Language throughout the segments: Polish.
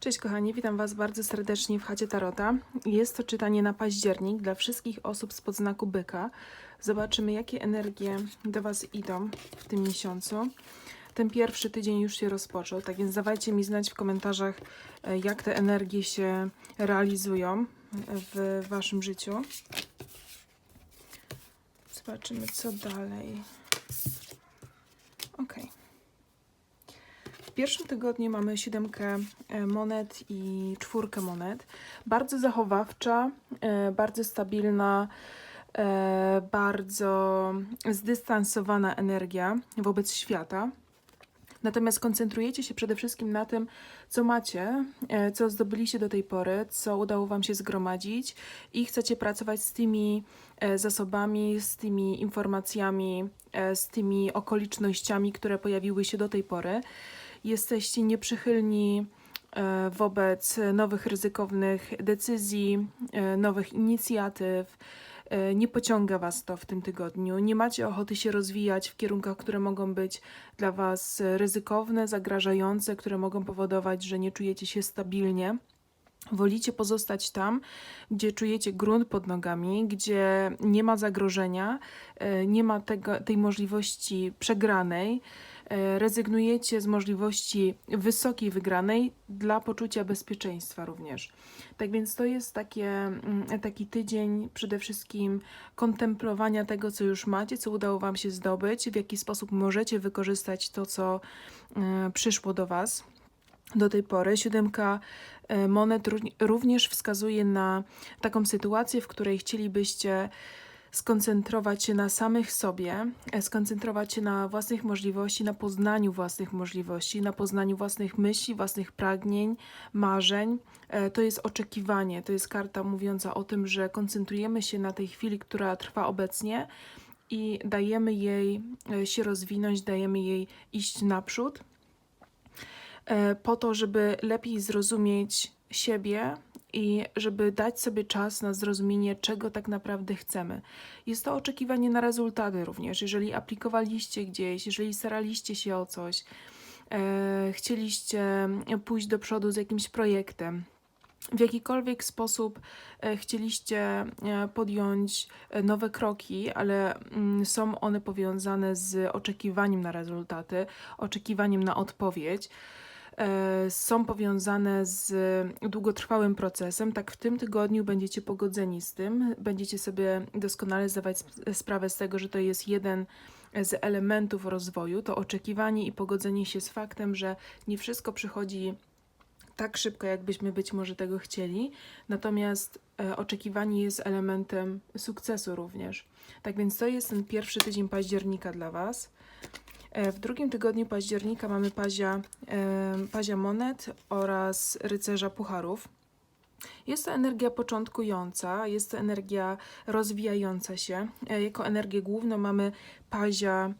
Cześć kochani, witam Was bardzo serdecznie w chacie Tarota. Jest to czytanie na październik dla wszystkich osób z podznaku byka. Zobaczymy, jakie energie do Was idą w tym miesiącu. Ten pierwszy tydzień już się rozpoczął, tak więc dawajcie mi znać w komentarzach, e, jak te energie się realizują w Waszym życiu. Zobaczymy, co dalej. Okej. W pierwszym tygodniu mamy siódemkę e, monet i czwórkę monet. Bardzo zachowawcza, e, bardzo stabilna, e, bardzo zdystansowana energia wobec świata. Natomiast koncentrujecie się przede wszystkim na tym, co macie, co zdobyliście do tej pory, co udało Wam się zgromadzić i chcecie pracować z tymi zasobami, z tymi informacjami, z tymi okolicznościami, które pojawiły się do tej pory. Jesteście nieprzychylni e, wobec nowych ryzykownych decyzji, e, nowych inicjatyw. E, Nie pociąga Was to w tym tygodniu. Nie macie ochoty się rozwijać w kierunkach, które mogą być dla Was ryzykowne, zagrażające, które mogą powodować, że nie czujecie się stabilnie. Wolicie pozostać tam, gdzie czujecie grunt pod nogami, gdzie nie ma zagrożenia, nie ma tego, tej możliwości przegranej. E, Rezygnujecie z możliwości wysokiej wygranej dla poczucia bezpieczeństwa również. Tak więc to jest takie, mm, taki tydzień przede wszystkim kontemplowania tego, co już macie, co udało Wam się zdobyć, w jaki sposób możecie wykorzystać to, co e, przyszło do Was do tej pory. Siódemka e, monet ró- również wskazuje na taką sytuację, w której chcielibyście skoncentrować się na samych sobie, e, skoncentrować się na własnych możliwości, na poznaniu własnych możliwości, na poznaniu własnych myśli, własnych pragnień, marzeń. E, To jest oczekiwanie, to jest karta mówiąca o tym, że koncentrujemy się na tej chwili, która trwa obecnie i dajemy jej e, się rozwinąć, dajemy jej iść naprzód po to, żeby lepiej zrozumieć siebie i żeby dać sobie czas na zrozumienie, czego tak naprawdę chcemy. Jest to oczekiwanie na rezultaty również. Jeżeli aplikowaliście gdzieś, jeżeli staraliście się o coś, e, chcieliście pójść do przodu z jakimś projektem, w jakikolwiek sposób e, chcieliście e, podjąć e, nowe kroki, ale mm, są one powiązane z oczekiwaniem na rezultaty, oczekiwaniem na odpowiedź, są powiązane z długotrwałym procesem, tak w tym tygodniu będziecie pogodzeni z tym, będziecie sobie doskonale zdawać sp- sprawę z tego, że to jest jeden z elementów rozwoju, to oczekiwanie i pogodzenie się z faktem, że nie wszystko przychodzi tak szybko, jakbyśmy być może tego chcieli, natomiast e, oczekiwanie jest elementem sukcesu również. Tak więc to jest ten pierwszy tydzień października dla Was. E, W drugim tygodniu października mamy pazia, pazia monet oraz rycerza pucharów. Jest to energia początkująca, jest to energia rozwijająca się. E, Jako energię główną mamy pazia,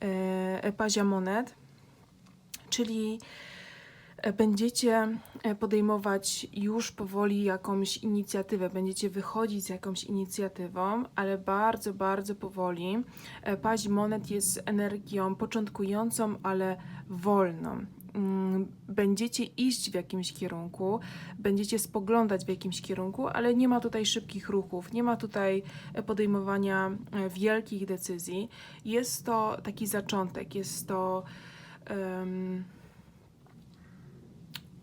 e, pazia monet, czyli będziecie e, podejmować już powoli jakąś inicjatywę, będziecie wychodzić z jakąś inicjatywą, ale bardzo, bardzo powoli. E, Paź monet jest energią początkującą, ale wolną. Mm, Będziecie iść w jakimś kierunku, będziecie spoglądać w jakimś kierunku, ale nie ma tutaj szybkich ruchów, nie ma tutaj e, podejmowania e, wielkich decyzji. Jest to taki zaczątek, jest to. em,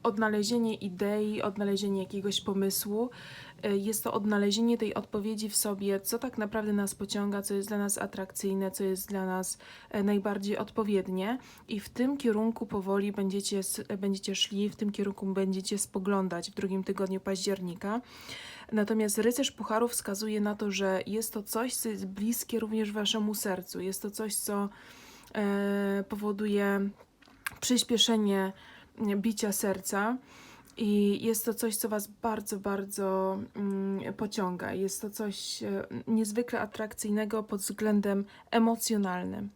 odnalezienie idei, odnalezienie jakiegoś pomysłu. Y, Jest to odnalezienie tej odpowiedzi w sobie, co tak naprawdę nas pociąga, co jest dla nas atrakcyjne, co jest dla nas e, najbardziej odpowiednie, i w tym kierunku powoli będziecie, będziecie szli, w tym kierunku będziecie spoglądać w drugim tygodniu października. Natomiast rycerz pucharów wskazuje na to, że jest to coś, co jest bliskie również waszemu sercu. Jest to coś, co e, powoduje przyspieszenie bicia serca. I jest to coś, co Was bardzo, bardzo mm, pociąga. Jest to coś e, niezwykle atrakcyjnego pod względem emocjonalnym.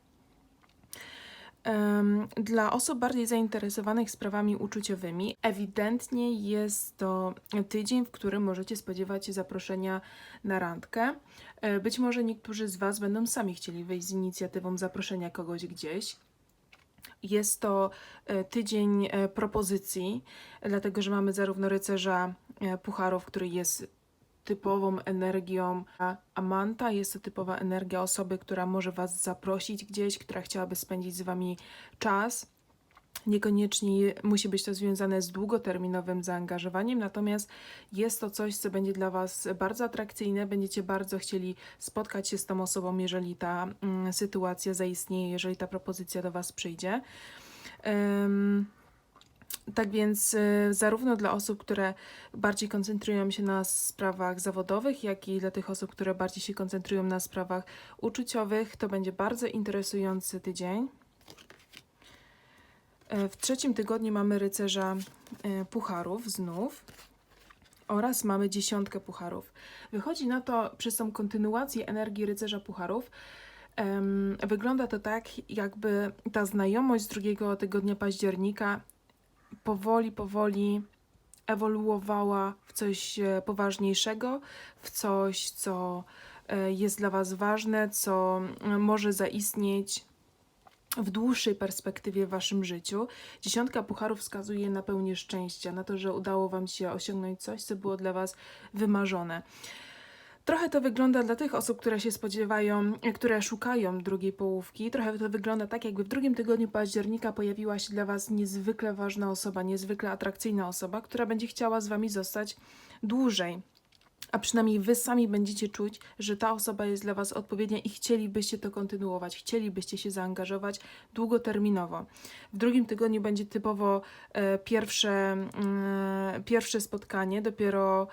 Em, Dla osób bardziej zainteresowanych sprawami uczuciowymi, ewidentnie jest to tydzień, w którym możecie spodziewać się zaproszenia na randkę. E, Być może niektórzy z Was będą sami chcieli wejść z inicjatywą zaproszenia kogoś gdzieś. Jest to e, tydzień e, propozycji, dlatego że mamy zarówno rycerza e, pucharów, który jest typową energią Amanta, jest to typowa energia osoby, która może Was zaprosić gdzieś, która chciałaby spędzić z Wami czas. Niekoniecznie musi być to związane z długoterminowym zaangażowaniem, natomiast jest to coś, co będzie dla Was bardzo atrakcyjne. Będziecie bardzo chcieli spotkać się z tą osobą, jeżeli ta mm, sytuacja zaistnieje, jeżeli ta propozycja do Was przyjdzie. Ym, tak więc y, zarówno dla osób, które bardziej koncentrują się na sprawach zawodowych, jak i dla tych osób, które bardziej się koncentrują na sprawach uczuciowych, to będzie bardzo interesujący tydzień. E, W trzecim tygodniu mamy rycerza e, pucharów znów oraz mamy dziesiątkę pucharów. Wychodzi na to przez tą kontynuację energii rycerza pucharów. em, wygląda to tak, jakby ta znajomość z drugiego tygodnia października powoli, powoli ewoluowała w coś e, poważniejszego, w coś, co jest dla Was ważne, co może zaistnieć w dłuższej perspektywie w Waszym życiu. Dziesiątka pucharów wskazuje na pełnię szczęścia, na to, że udało Wam się osiągnąć coś, co było dla Was wymarzone. Trochę to wygląda dla tych osób, które się spodziewają, które szukają drugiej połówki. Trochę to wygląda tak, jakby w drugim tygodniu października pojawiła się dla Was niezwykle ważna osoba, niezwykle atrakcyjna osoba, która będzie chciała z Wami zostać dłużej. A przynajmniej Wy sami będziecie czuć, że ta osoba jest dla Was odpowiednia i chcielibyście to kontynuować, chcielibyście się zaangażować długoterminowo. W drugim tygodniu będzie typowo e, pierwsze, mm, pierwsze spotkanie, dopiero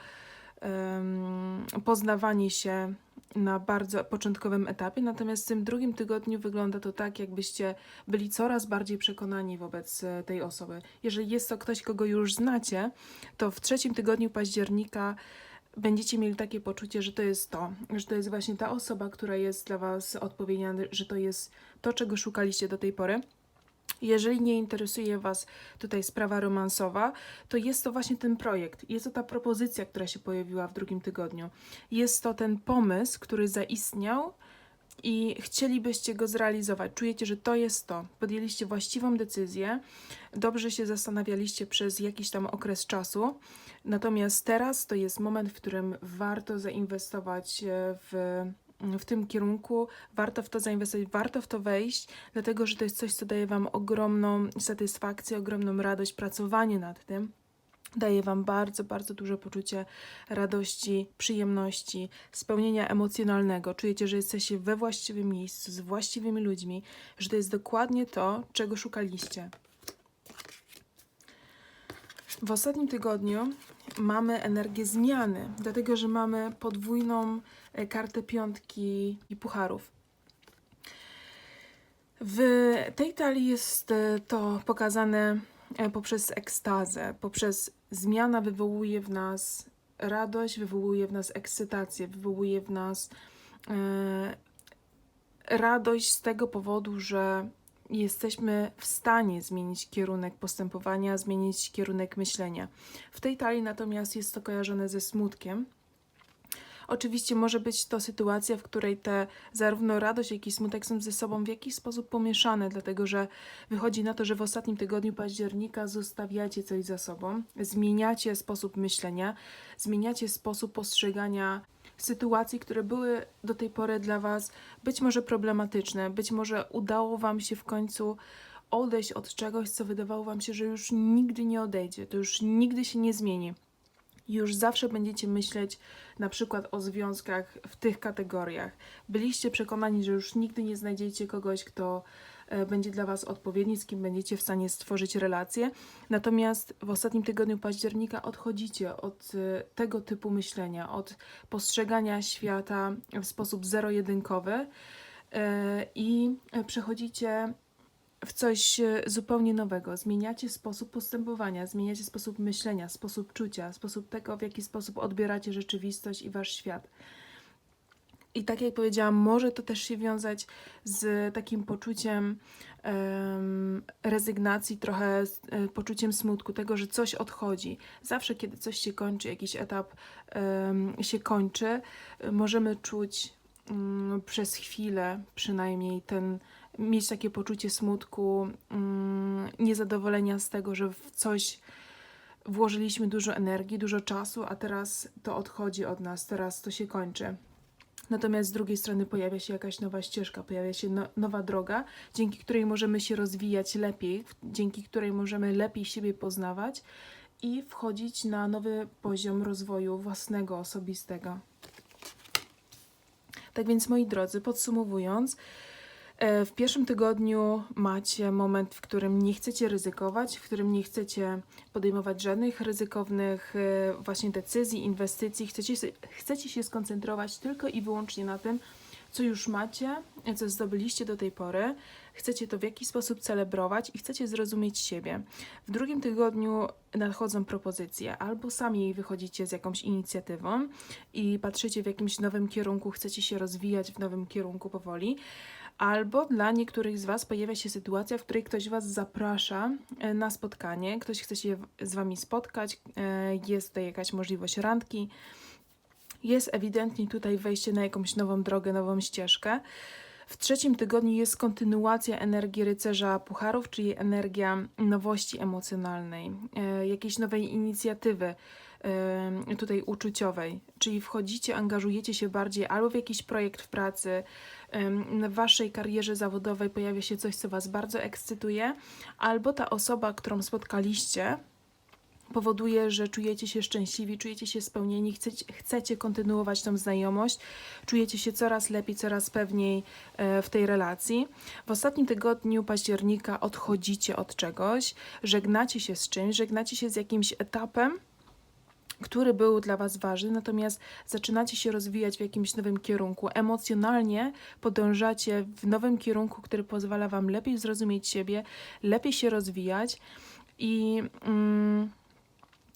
em, poznawanie się na bardzo początkowym etapie, natomiast w tym drugim tygodniu wygląda to tak, jakbyście byli coraz bardziej przekonani wobec e, tej osoby. Jeżeli jest to ktoś, kogo już znacie, to w trzecim tygodniu października będziecie mieli takie poczucie, że to jest to, że to jest właśnie ta osoba, która jest dla Was odpowiednia, że to jest to, czego szukaliście do tej pory. Jeżeli nie interesuje Was tutaj sprawa romansowa, to jest to właśnie ten projekt. Jest to ta propozycja, która się pojawiła w drugim tygodniu. Jest to ten pomysł, który zaistniał i chcielibyście go zrealizować. Czujecie, że to jest to. Podjęliście właściwą decyzję, dobrze się zastanawialiście przez jakiś tam okres czasu. Natomiast teraz to jest moment, w którym warto zainwestować e, w w tym kierunku, warto w to zainwestować, warto w to wejść, dlatego że to jest coś, co daje Wam ogromną satysfakcję, ogromną radość, pracowanie nad tym. Daje Wam bardzo, bardzo duże poczucie radości, przyjemności, spełnienia emocjonalnego. Czujecie, że jesteście we właściwym miejscu, z właściwymi ludźmi, że to jest dokładnie to, czego szukaliście. W ostatnim tygodniu mamy energię zmiany, dlatego że mamy podwójną e, kartę piątki i pucharów. W tej talii jest e, to pokazane e, poprzez ekstazę, poprzez zmiana wywołuje w nas radość, wywołuje w nas ekscytację, wywołuje w nas e, radość z tego powodu, że jesteśmy w stanie zmienić kierunek postępowania, zmienić kierunek myślenia. W tej talii natomiast jest to kojarzone ze smutkiem. Oczywiście może być to sytuacja, w której te zarówno radość, jak i smutek są ze sobą w jakiś sposób pomieszane, dlatego że wychodzi na to, że w ostatnim tygodniu października zostawiacie coś za sobą, zmieniacie sposób myślenia, zmieniacie sposób postrzegania sytuacji, które były do tej pory dla Was być może problematyczne, być może udało Wam się w końcu odejść od czegoś, co wydawało Wam się, że już nigdy nie odejdzie, to już nigdy się nie zmieni. Już zawsze będziecie myśleć na przykład o związkach w tych kategoriach. Byliście przekonani, że już nigdy nie znajdziecie kogoś, kto e, będzie dla Was odpowiedni, z kim będziecie w stanie stworzyć relacje. Natomiast w ostatnim tygodniu października odchodzicie od e, tego typu myślenia, od postrzegania świata w sposób zero-jedynkowy e, i przechodzicie w coś e, zupełnie nowego. Zmieniacie sposób postępowania, zmieniacie sposób myślenia, sposób czucia, sposób tego, w jaki sposób odbieracie rzeczywistość i wasz świat. I tak jak powiedziałam, może to też się wiązać z takim poczuciem em, rezygnacji, trochę z e, poczuciem smutku, tego, że coś odchodzi. Zawsze, kiedy coś się kończy, jakiś etap em, się kończy, możemy czuć mm, przez chwilę przynajmniej ten mieć takie poczucie smutku, mm, niezadowolenia z tego, że w coś włożyliśmy dużo energii, dużo czasu, a teraz to odchodzi od nas, teraz to się kończy. Natomiast z drugiej strony pojawia się jakaś nowa ścieżka, pojawia się no, nowa droga, dzięki której możemy się rozwijać lepiej, dzięki której możemy lepiej siebie poznawać i wchodzić na nowy poziom rozwoju własnego, osobistego. Tak więc, moi drodzy, podsumowując, w pierwszym tygodniu macie moment, w którym nie chcecie ryzykować, w którym nie chcecie podejmować żadnych ryzykownych e, właśnie decyzji, inwestycji. Chcecie, chcecie się skoncentrować tylko i wyłącznie na tym, co już macie, co zdobyliście do tej pory. Chcecie to w jakiś sposób celebrować i chcecie zrozumieć siebie. W drugim tygodniu nadchodzą propozycje, albo sami wychodzicie z jakąś inicjatywą i patrzycie w jakimś nowym kierunku, chcecie się rozwijać w nowym kierunku powoli, albo dla niektórych z Was pojawia się sytuacja, w której ktoś Was zaprasza e, na spotkanie, ktoś chce się z Wami spotkać, e, jest tutaj jakaś możliwość randki, jest ewidentnie tutaj wejście na jakąś nową drogę, nową ścieżkę. W trzecim tygodniu jest kontynuacja energii rycerza pucharów, czyli energia nowości emocjonalnej, e, jakiejś nowej inicjatywy tutaj uczuciowej, czyli wchodzicie, angażujecie się bardziej albo w jakiś projekt w pracy, w waszej karierze zawodowej pojawia się coś, co was bardzo ekscytuje, albo ta osoba, którą spotkaliście, powoduje, że czujecie się szczęśliwi, czujecie się spełnieni, chcecie, chcecie kontynuować tą znajomość, czujecie się coraz lepiej, coraz pewniej e, w tej relacji. W ostatnim tygodniu października odchodzicie od czegoś, żegnacie się z czymś, żegnacie się z jakimś etapem, który był dla Was ważny, natomiast zaczynacie się rozwijać w jakimś nowym kierunku. Emocjonalnie podążacie w nowym kierunku, który pozwala Wam lepiej zrozumieć siebie, lepiej się rozwijać i mm,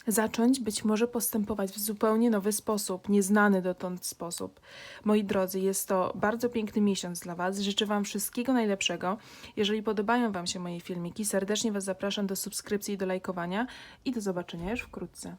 zacząć być może postępować w zupełnie nowy sposób, nieznany dotąd sposób. Moi drodzy, jest to bardzo piękny miesiąc dla Was. Życzę Wam wszystkiego najlepszego. Jeżeli podobają Wam się moje filmiki, serdecznie Was zapraszam do subskrypcji i do lajkowania i do zobaczenia już wkrótce.